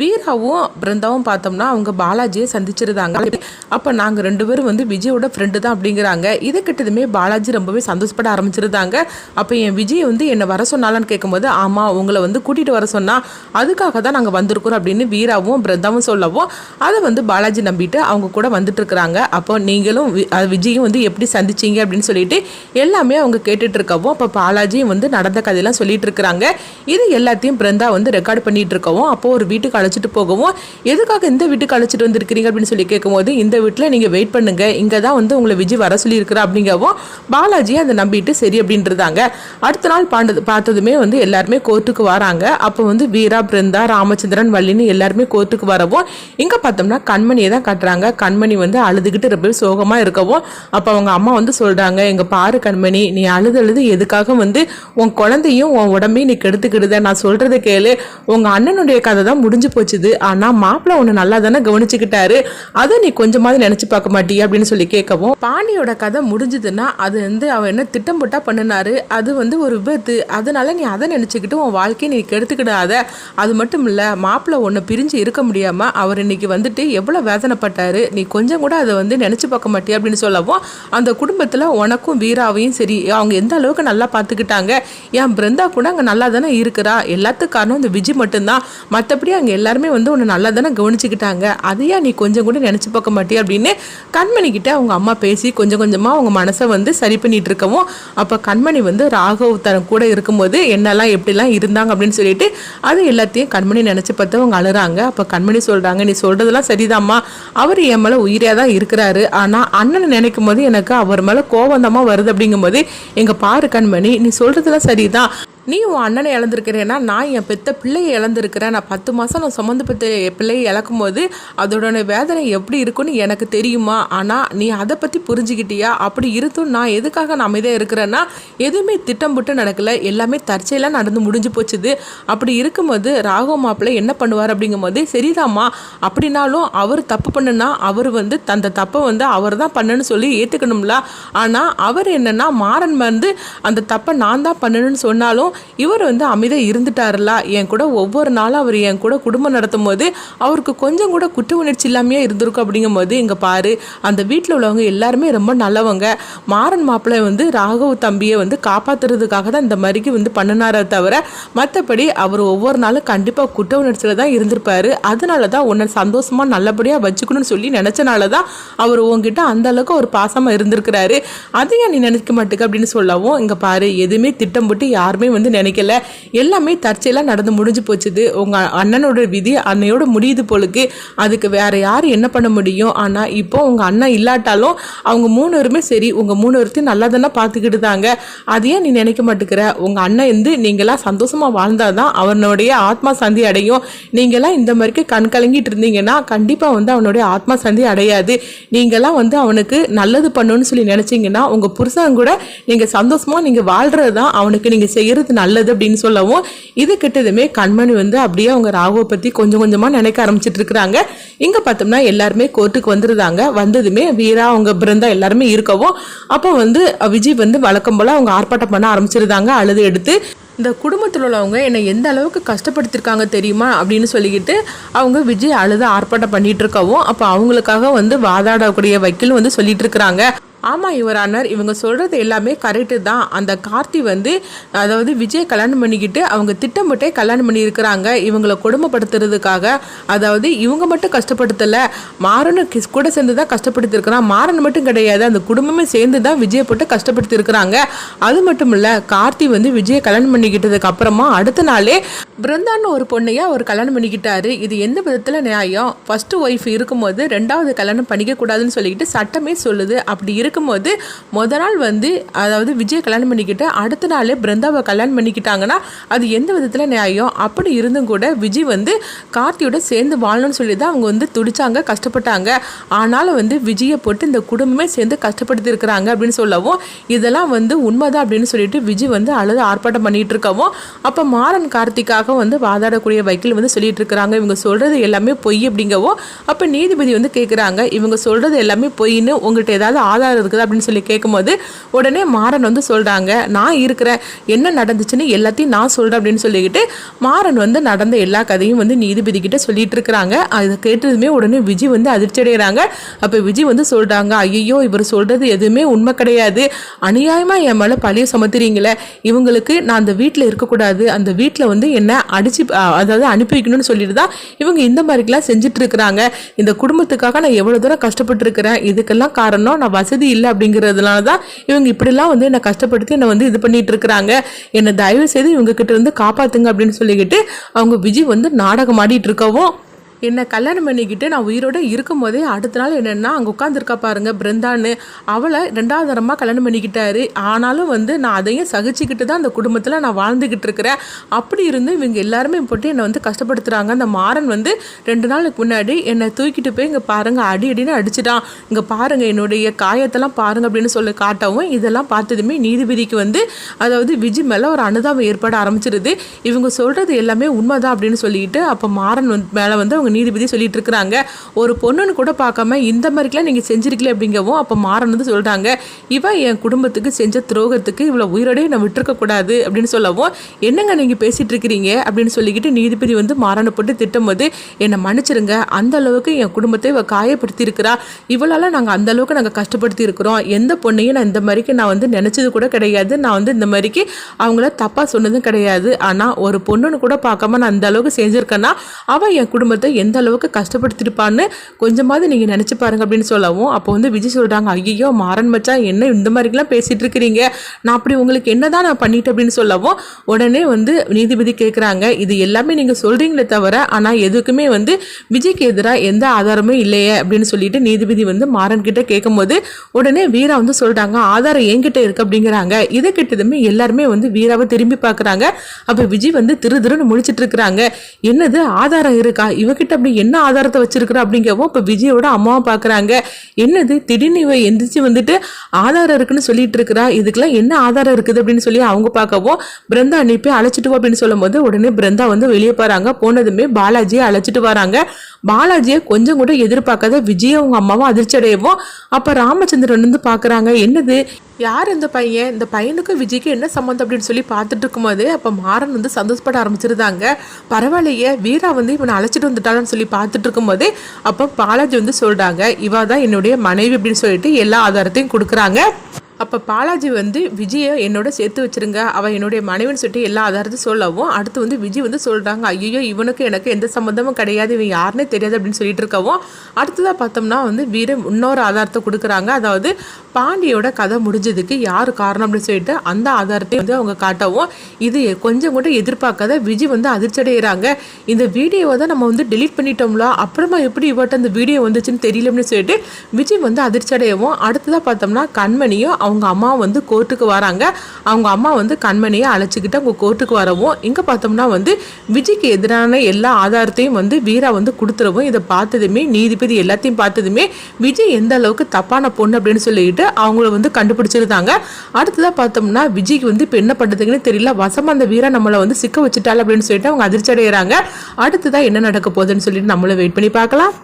வீராவும் பிருந்தாவும் பார்த்தோம்னா அவங்க பாலாஜியை சந்திச்சிருந்தாங்க. அப்போ நாங்கள் ரெண்டு பேரும் வந்து விஜயோட ஃப்ரெண்டு தான் அப்படிங்கிறாங்க. இதை கிட்டதுமே பாலாஜி ரொம்பவே சந்தோஷப்பட ஆரம்பிச்சிருந்தாங்க. அப்போ என் விஜய் வந்து என்னை வர சொன்னாலான்னு கேட்கும்போது ஆமாம் உங்களை வந்து கூட்டிகிட்டு வர சொன்னால் அதுக்காக தான் நாங்கள் வந்திருக்கிறோம் அப்படின்னு வீராவும் பிருந்தாவும் சொல்லவும் அதை வந்து பாலாஜி நம்பிட்டு அவங்க கூட வந்துட்டு இருக்கிறாங்க. அப்போ நீங்களும் விஜயும் வந்து எப்படி சந்திச்சீங்க அப்படின்னு சொல்லிட்டு எல்லாமே அவங்க கேட்டுட்டு இருக்கவும் அப்போ பாலாஜியும் வந்து நடந்த கதையெல்லாம் சொல்லிட்டு இருக்கிறாங்க. இது எல்லாத்தையும் பிருந்தா வந்து ரெக்கார்ட் பண்ணிட்டு இருக்கவும் அப்போ ஒரு வீட்டுக்கு அழைச்சிட்டு போகவும் எதுக்காக இந்த வீட்டுக்கு அழைச்சிட்டு வந்திருக்கிறீங்க? அப்படின்னு சொல்லி கேட்கும்போது இந்த வீட்டில் நீங்கள் வெயிட் பண்ணுங்க. இங்கே தான் வந்து உங்களை விஜய் வர சொல்லியிருக்கிறா அப்படிங்கவும் பாலாஜியை அதை நம்பிட்டு சரி அப்படின்றதாங்க. அடுத்த நாள் பாண்டது பார்த்ததுமே வந்து எல்லாருமே கோர்ட்டுக்கு வராங்க. அப்போ வந்து வீரா பிருந்தா ராமச்சந்திரன் வள்ளின்னு எல்லாருமே கோர்ட்டுக்கு வரவும் இங்கே பார்த்தோம்னா கண்மணியை தான் கட்டுறாங்க. கண்மணி வந்து அழுதுகிட்டு ரொம்ப சோகமாக இருக்கவும் அப்போ அவங்க அம்மா வந்து சொல்கிறாங்க எங்கள் பாரு கண்மணி நீ அழுது அழுது எதுக்காக வந்து உன் குழந்தையும் உன் உடம்பையும் நீ கெடுத்துக்கிடுத? நான் சொல்கிறத கேளு. உங்கள் அண்ணனுடைய கதை தான் முடிஞ்சு போச்சுது. ஆனால் மாப்பிள்ளை உன்னை நல்லா தானே கவனிச்சுக்கிட்டாரு. அதை நீ கொஞ்சமாவது நினச்சி பார்க்க மாட்டியா அப்படின்னு சொல்லி கேட்கவும் பாண்டியோட கதை முடிஞ்சுதுன்னா அது வந்து அவன் என்ன திட்டம் போட்டா பண்ணினாரு. அது வந்து ஒரு விபத்து. அதனால நீ அதை நினச்சிக்கிட்டு உன் வாழ்க்கையை நீ கெடுத்துக்கிடாத. அது மட்டும் இல்லை மாப்பிள்ளை உன்னை பிரிஞ்சு இருக்க முடியாமல் அவர் இன்னைக்கு வந்துட்டு எவ்வளோ வேதனைப்பட்டாரு. நீ கொஞ்சம் கூட அதை வந்து நினச்சி பார்க்க மாட்டியா அப்படின்னு சொல்லவும் அந்த குடும்பத்தில் உனக்கும் வீராவையும் சரி அவங்க எந்த அளவுக்கு நல்லா பார்த்துக்கிட்டாங்க. என் பிருந்தா கூட அங்கே நல்லா தானே இருக்கிறா. எல்லாத்துக்கும் காரணம் இந்த விஜய் மட்டும்தான். மற்றபடி அங்கே எல்லாருமே வந்து உன்னை நல்லா தானே கவனிச்சுக்கிட்டாங்க. அதையா நீ கொஞ்சம் கூட நினச்சி பார்க்க மாட்டியா அப்படின்னு கண்மணிக்கிட்ட அவங்க அம்மா பேசி கொஞ்சம் கொஞ்சமாக அவங்க மனசை வந்து சரி பண்ணிட்டு இருக்கவும் அப்போ கண்மணி வந்து ராகவ் தன் கூட இருக்கும்போது என்னெல்லாம் எப்படிலாம் இருந்தாங்க அப்படின்னு சொல்லிட்டு அது எல்லாத்தையும் கண்மணி நினச்சி பார்த்து அவங்க அழுறாங்க. அப்போ கண்மணி சொல்கிறாங்க நீ சொல்கிறதெல்லாம் சரிதாம்மா. அவர் என் மேலே உயிரியாக தான் இருக்கிறாரு. ஆனால் அண்ணனை நினைக்கும் போது எனக்கு அவர் மேலே கோபந்தமாக வருது அப்படிங்கும்போது எங்கள் பாரு கண்மணி நீ சொல்கிறதெல்லாம் சரிதான். நீ உன் அண்ணனை இழந்திருக்கிறேன்னா நான் என் பெத்த பிள்ளையை இழந்திருக்கிறேன். நான் பத்து மாதம் நான் சுமந்து பெத்த பிள்ளையை இழக்கும் போது அதோட வேதனை எப்படி இருக்குன்னு எனக்கு தெரியுமா? ஆனால் நீ அதை பற்றி புரிஞ்சுக்கிட்டியா? அப்படி இருந்தும் நான் எதுக்காக நான் அமைதியாக இருக்கிறேன்னா எதுவுமே திட்டம் போட்டு நடக்கல. எல்லாமே தற்செயலாக நடந்து முடிஞ்சு போச்சுது. அப்படி இருக்கும்போது ராகவ மாப்பிள்ளை என்ன பண்ணுவார் அப்படிங்கும்போது சரிதாம்மா அப்படின்னாலும் அவர் தப்பு பண்ணுனா அவர் வந்து அந்த தப்பை வந்து அவர் தான் பண்ணணும்னு சொல்லி ஏற்றுக்கணும்ல ஆனால் அவர் என்னென்னா மாறன் வந்து அந்த தப்பை நான் தான் பண்ணணும்னு சொன்னாலும் இவர் வந்து அமைதியாக இருந்துட்டாருலா என் கூட ஒவ்வொரு நாளும் அவர் என் கூட குடும்பம் நடத்தும் போது அவருக்கு கொஞ்சம் கூட குற்ற உணர்ச்சி இல்லாமையே இருந்திருக்கும் அப்படிங்கும்போது இங்கே பாரு அந்த வீட்டில் உள்ளவங்க எல்லாருமே ரொம்ப நல்லவங்க. மாறன் மாப்பிள்ளை வந்து ராகவ் தம்பியை வந்து காப்பாத்துறதுக்காக தான் இந்த மாதிரிக்கு வந்து பண்ணினாரே தவிர மற்றபடி அவர் ஒவ்வொரு நாளும் கண்டிப்பாக குற்ற உணர்ச்சியில் தான் இருந்திருப்பார். அதனால தான் உன்னை சந்தோஷமாக நல்லபடியாக வச்சுக்கணும்னு சொல்லி நினச்சனால தான் அவர் உங்ககிட்ட அந்த அளவுக்கு ஒரு பாசமாக இருந்திருக்கிறாரு. அதையும் நீ நினைக்க மாட்டுக்க அப்படின்னு சொல்லவும் இங்கே பாரு எதுவுமே திட்டம் போட்டு யாருமே வந்து வந்து நினைக்கல. எல்லாமே தற்செயலாக நடந்து முடிஞ்சு போச்சுது. உங்கள் அண்ணனோட விதி அன்னையோட முடியுது போலுக்கு. அதுக்கு வேற யார் என்ன பண்ண முடியும்? ஆனால் இப்போ உங்கள் அண்ணன் இல்லாட்டாலும் அவங்க மூணு பேருமே சரி உங்கள் மூணு பேர்த்தையும் நல்லா தானே பார்த்துக்கிட்டு தாங்க அதையே நீ நினைக்க மாட்டேங்கிற உங்கள் அண்ணன் வந்து நீங்களாம் சந்தோஷமாக வாழ்ந்தாதான் அவனுடைய ஆத்மா சந்தி அடையும். நீங்களாம் இந்த மாதிரிக்கு கண் கலங்கிட்டு இருந்தீங்கன்னா கண்டிப்பாக வந்து அவனுடைய ஆத்மா சந்தி அடையாது. நீங்களாம் வந்து அவனுக்கு நல்லது பண்ணணும்னு சொல்லி நினச்சிங்கன்னா உங்கள் புருஷன் கூட நீங்கள் சந்தோஷமாக நீங்கள் வாழ்கிறது தான் அவனுக்கு நீங்கள் செய்கிறது நல்லது அப்படின்னு சொல்லவும் இது கிட்டதுமே கண்மணி வந்து அப்படியே அவங்க ராகுவை பற்றி கொஞ்சம் கொஞ்சமாக நினைக்க ஆரம்பிச்சிட்டு இருக்கிறாங்க. இங்கே பார்த்தோம்னா எல்லாருமே கோர்ட்டுக்கு வந்துருந்தாங்க வந்ததுமே வீரா அவங்க பிருந்தா எல்லாருமே இருக்கவும் அப்போ வந்து விஜய் வந்து வழக்கம் போல் அவங்க ஆர்ப்பாட்டம் பண்ண ஆரம்பிச்சிருந்தாங்க அழுது எடுத்து. இந்த குடும்பத்தில் உள்ளவங்க என்னை எந்த அளவுக்கு கஷ்டப்படுத்திருக்காங்க தெரியுமா அப்படின்னு சொல்லிக்கிட்டு அவங்க விஜய் அழுது ஆர்ப்பாட்டம் பண்ணிட்டு இருக்கவும் அப்போ அவங்களுக்காக வந்து வாதாடக்கூடிய வக்கீல் வந்து சொல்லிட்டு இருக்கிறாங்க. ஆமாம் யுவரானர் இவங்க சொல்கிறது எல்லாமே கரெக்டு தான். அந்த கார்த்தி வந்து அதாவது விஜய் கல்யாணம் பண்ணிக்கிட்டு அவங்க திட்டமிட்டே கல்யாணம் பண்ணியிருக்கிறாங்க. இவங்களை கொடுமைப்படுத்துறதுக்காக. அதாவது இவங்க மட்டும் கஷ்டப்படுத்தலை. மாறனு கூட சேர்ந்து தான் கஷ்டப்படுத்திருக்கிறான் மாறன் மட்டும் கிடையாது. அந்த குடும்பமே சேர்ந்து தான் விஜயை போட்டு கஷ்டப்படுத்திருக்கிறாங்க அது மட்டும் இல்லை கார்த்தி வந்து விஜயை கல்யாணம் பண்ணிக்கிட்டதுக்கு அப்புறமா அடுத்த நாளே பிருந்தான்னு ஒரு பொண்ணையா அவர் கல்யாணம் பண்ணிக்கிட்டாரு. இது எந்த விதத்தில் நியாயம்? ஃபஸ்ட்டு ஒய்ஃப் இருக்கும்போது ரெண்டாவது கல்யாணம் பண்ணிக்கக்கூடாதுன்னு சொல்லிக்கிட்டு சட்டமே சொல்லுது. அப்படி இரு இருக்கும்போது முத நாள் வந்து அதாவது விஜய் கல்யாணம் பண்ணிக்கிட்டு அடுத்த நாளே பிருந்தாவை கல்யாணம் பண்ணிக்கிட்டாங்கன்னா அது எந்த விதத்தில் நியாயம்? அப்படி இருந்தும் கூட விஜய் வந்து கார்த்தியோட சேர்ந்து வாழணும்னு சொல்லி தான் அவங்க வந்து துடிச்சாங்க கஷ்டப்பட்டாங்க. ஆனாலும் வந்து விஜயை போட்டு இந்த குடும்பமே சேர்ந்து கஷ்டப்படுத்தி இருக்கிறாங்க அப்படின்னு சொல்லவும் இதெல்லாம் வந்து உண்மைதான் அப்படின்னு சொல்லிட்டு விஜய் வந்து அழுது ஆர்ப்பாட்டம் பண்ணிட்டு இருக்கவும் அப்போ மாறன் கார்த்திக்காக வந்து வாதாடக்கூடிய வக்கீல் வந்து சொல்லிட்டு இருக்கிறாங்க. இவங்க சொல்றது எல்லாமே பொய் அப்படிங்கவும் அப்போ நீதிபதி வந்து கேட்குறாங்க இவங்க சொல்றது எல்லாமே பொய்ன்னு உங்கள்கிட்ட ஏதாவது ஆதாரம் இருக்குது அப்படின்னு சொல்லி கேட்கும்போது உடனே மாறன் வந்து சொல்கிறாங்க நான் இருக்கிறேன். என்ன நடந்துச்சுன்னு எல்லாத்தையும் நான் சொல்கிறேன் அப்படின்னு சொல்லிக்கிட்டு மாறன் வந்து நடந்த எல்லா கதையும் வந்து நீதிபதி கிட்ட சொல்லிட்டு இருக்கிறாங்க. அதை கேட்டதுமே உடனே விஜய் வந்து அதிர்ச்சி அடைகிறாங்க. அப்போ விஜய் வந்து சொல்கிறாங்க ஐயோ இவர் சொல்கிறது எதுவுமே உண்மை கிடையாது. அநியாயமாக என் மேலே பழிய சுமத்துறீங்களே. இவங்களுக்கு நான் அந்த வீட்டில் இருக்கக்கூடாது. அந்த வீட்டில் வந்து என்ன அடிச்சு அதாவது அனுப்பி வைக்கணும்னு சொல்லிட்டு தான் இவங்க இந்த மாதிரிக்கெல்லாம் செஞ்சுட்டு இருக்கிறாங்க. இந்த குடும்பத்துக்காக நான் எவ்வளோ தூரம் கஷ்டப்பட்டு இருக்கிறேன் இதுக்கெல்லாம் காரணம் நான் வசதி இல்லை அப்படிங்கிறதுனால தான் இவங்க இப்படிலாம் வந்து என்னை கஷ்டப்படுத்தி என்னை வந்து இது பண்ணிட்டு இருக்கிறாங்க என்னை தயவு செய்து இவங்க கிட்ட இருந்து காப்பாத்துங்க அப்படின்னு சொல்லிக்கிட்டு அவங்க விஜய் வந்து நாடகம் ஆடிட்டு இருக்கவும் என்னை கல்யாணம் பண்ணிக்கிட்டு நான் உயிரோட இருக்கும்போதே அடுத்த நாள் என்னென்னா அங்கே உட்காந்துருக்கா பாருங்கள் பிருந்தான்னு. அவளை ரெண்டாவது தரமாக கல்யாணம் பண்ணிக்கிட்டாரு. ஆனாலும் வந்து நான் அதையும் சகிச்சுக்கிட்டு தான் அந்த குடும்பத்தில் நான் வாழ்ந்துக்கிட்டு இருக்கிறேன். அப்படி இருந்து இவங்க எல்லாருமே போட்டு என்னை வந்து கஷ்டப்படுத்துகிறாங்க அந்த மாறன் வந்து ரெண்டு நாளுக்கு முன்னாடி என்னை தூக்கிட்டு போய் இங்கே பாருங்கள் அடி அடின்னு அடிச்சிட்டான். இங்கே பாருங்கள் என்னுடைய காயத்தெல்லாம் பாருங்கள் அப்படின்னு சொல்லி காட்டவும் இதெல்லாம் பார்த்ததுமே நீதிபதிக்கு வந்து அதாவது விஜய் மேலே ஒரு அனுதாபம் ஏற்பட ஆரம்பிச்சிருது. இவங்க சொல்கிறது எல்லாமே உண்மைதான் அப்படின்னு சொல்லிட்டு அப்போ மாறன் வந்து மேலே வந்து அவங்க நீதிபதி சொல்லிட்டு இருக்கிறாங்க ஒரு பொண்ணுன்னு கூட பார்க்காம இந்த மாதிரிக்கெல்லாம் நீங்கள் செஞ்சிருக்கல அப்படிங்கவும் அப்போ மாறன் சொல்கிறாங்க இவன் என் குடும்பத்துக்கு செஞ்ச துரோகத்துக்கு இவ்வளோ உயிரோடையும் நான் விட்டுருக்கக்கூடாது அப்படின்னு சொல்லவும் என்னங்க நீங்கள் பேசிகிட்டு இருக்கிறீங்க அப்படின்னு சொல்லிக்கிட்டு நீதிபதி வந்து மாறனை போட்டு திட்டும்போது என்னை மன்னிச்சிருங்க. அந்த அளவுக்கு என் குடும்பத்தை இவள் காயப்படுத்தி இருக்கிறா இவளால் நாங்கள் அந்த அளவுக்கு நாங்கள் கஷ்டப்படுத்தி இருக்கிறோம் எந்த பொண்ணையும் நான் இந்த மாதிரிக்கு நான் வந்து நினச்சது கூட கிடையாது. நான் வந்து இந்த மாதிரிக்கு அவங்கள தப்பாக சொன்னதும் கிடையாது. ஆனால் ஒரு பொண்ணுன்னு கூட பார்க்காம நான் அந்த அளவுக்கு செஞ்சுருக்கேன்னா அவள் என் குடும்பத்தை எந்த அளவுக்கு கஷ்டப்படுத்திருப்பான்னு கொஞ்சமாவது நீங்கள் நினச்சி பாருங்க அப்படின்னு சொல்லவும். அப்போ வந்து விஜய் சொல்கிறாங்க ஐயோ மாறன் மச்சா என்ன இந்த மாதிரிலாம் பேசிகிட்டு இருக்கிறீங்க நான் அப்படி உங்களுக்கு என்னதான் நான் பண்ணிட்டேன்? அப்படின்னு சொல்லவும் உடனே வந்து நீதிபதி கேட்குறாங்க இது எல்லாமே நீங்கள் சொல்கிறீங்களே தவிர ஆனால் எதுக்குமே வந்து விஜய்க்கு எதிராக எந்த ஆதாரமும் இல்லையே அப்படின்னு சொல்லிட்டு நீதிபதி வந்து மாறன் கிட்ட கேட்கும்போது உடனே வீரா வந்து சொல்கிறாங்க ஆதாரம் என்கிட்ட இருக்கு அப்படிங்கிறாங்க. இதை கிட்டதுமே எல்லாருமே வந்து வீராவை திரும்பி பார்க்குறாங்க அப்போ விஜய் வந்து திரு திருன்னு முடிச்சிட்டு இருக்கிறாங்க என்னது ஆதாரம் இருக்கா? இவகிட்ட அப்படி என்ன ஆதாரத்தை வச்சிருக்கிறா அப்படிங்கவும் இப்போ விஜயோட அம்மாவை பார்க்குறாங்க என்னது? திடீர்னு இவ எந்திரிச்சு வந்துட்டு ஆதாரம் இருக்குன்னு சொல்லிட்டு இருக்கிறா? இதுக்கெல்லாம் என்ன ஆதாரம் இருக்குது அப்படின்னு சொல்லி அவங்க பார்க்கவும் பிருந்தா அனுப்பி அழைச்சிட்டு வா அப்படின்னு சொல்லும்போது உடனே பிருந்தா வந்து வெளியே போறாங்க. போனதுமே பாலாஜியை அழைச்சிட்டு வராங்க. பாலாஜியை கொஞ்சம் கூட எதிர்பார்க்காத விஜய் அவங்க அம்மாவும் அதிர்ச்சி அடையவும் அப்போ ராமச்சந்திரன் வந்து பார்க்குறாங்க என்னது? யார் இந்த பையன்? இந்த பையனுக்கும் விஜய்க்கு என்ன சம்மந்தம் அப்படின்னு சொல்லி பார்த்துட்டு இருக்கும்போது அப்போ மாறன் வந்து சந்தோஷப்பட ஆரம்பிச்சிருந்தாங்க. பரவாயில்லையே வீரா வந்து இவனை அழைச்சிட்டு வந்துட்டாளான்னு சொல்லி பார்த்துட்டு இருக்கும்போது அப்போ பாலாஜி வந்து சொல்கிறாங்க இவா தான் என்னுடைய மனைவி அப்படின்னு சொல்லிட்டு எல்லா ஆதாரத்தையும் கொடுக்குறாங்க. அப்போ பாலாஜி வந்து விஜயை என்னோட சேர்த்து வச்சிருங்க. அவள் என்னுடைய மனைவின்னு சொல்லிட்டு எல்லா ஆதாரத்தையும் சொல்லவும் அடுத்து வந்து விஜய் வந்து சொல்கிறாங்க ஐயோ இவனுக்கு எனக்கு எந்த சம்மந்தமும் கிடையாது. இவன் யாருன்னே தெரியாது அப்படின்னு சொல்லிட்டு இருக்கவும் அடுத்ததாக பார்த்தோம்னா வந்து வீரம் இன்னொரு ஆதாரத்தை கொடுக்குறாங்க. அதாவது பாண்டியோட கதை முடிஞ்சதுக்கு யார் காரணம் அப்படின்னு சொல்லிட்டு அந்த ஆதாரத்தை வந்து அவங்க காட்டவும் இது கொஞ்சம் கூட எதிர்பார்க்காத விஜய் வந்து அதிர்ச்சி அடைகிறாங்க இந்த வீடியோவை தான் நம்ம வந்து டெலிட் பண்ணிட்டோம்ல அப்புறமா எப்படி இவட்ட அந்த வீடியோ வந்துச்சுன்னு தெரியல அப்படின்னு சொல்லிட்டு விஜய் வந்து அதிர்ச்சி அடையவும் அடுத்ததாக பார்த்தோம்னா கண்மணியும் அவங்க அம்மா வந்து கோர்ட்டுக்கு வராங்க. அவங்க அம்மா வந்து கண்மணியை அழைச்சிக்கிட்டு அவங்க கோர்ட்டுக்கு வரவும் இங்கே பார்த்தோம்னா வந்து விஜய்க்கு எதிரான எல்லா ஆதாரத்தையும் வந்து வீரா வந்து கொடுத்துறவும் இதை பார்த்ததுமே நீதிபதி எல்லாத்தையும் பார்த்ததுமே விஜய் எந்த அளவுக்கு தப்பான பொண்ணு அப்படின்னு சொல்லிட்டு அவங்கள வந்து கண்டுபிடிச்சிருந்தாங்க. அடுத்ததாக பார்த்தோம்னா விஜய்க்கு வந்து இப்போ என்ன பண்ணுறதுக்குன்னு தெரியல. வசம் அந்த வீரா நம்மளை வந்து சிக்க வச்சுட்டாள் அப்படின்னு சொல்லிட்டு அவங்க அதிர்ச்சி அடைகிறாங்க அடுத்ததாக என்ன நடக்க போகுதுன்னு சொல்லிட்டு நம்மளை வெயிட் பண்ணி பார்க்கலாம்.